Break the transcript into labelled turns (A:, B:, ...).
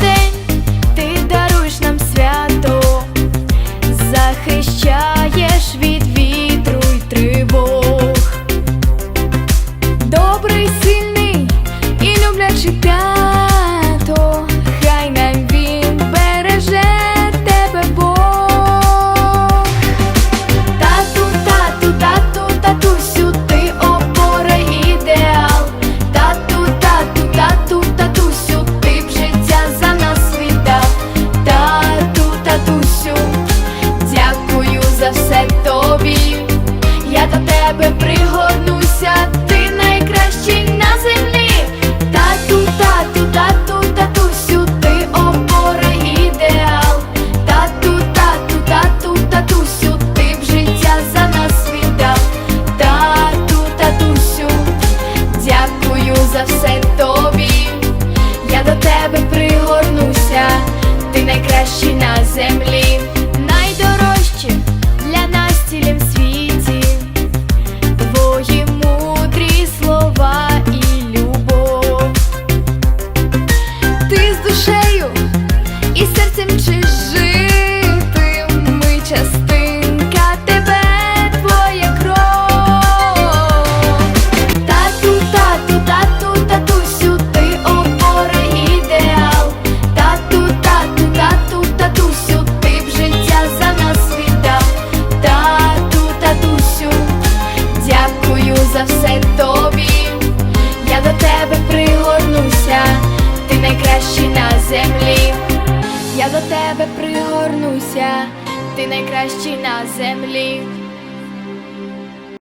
A: день ти даруєш нам свято захищай. Землі. Я до тебе пригорнуся, ти найкращий на землі.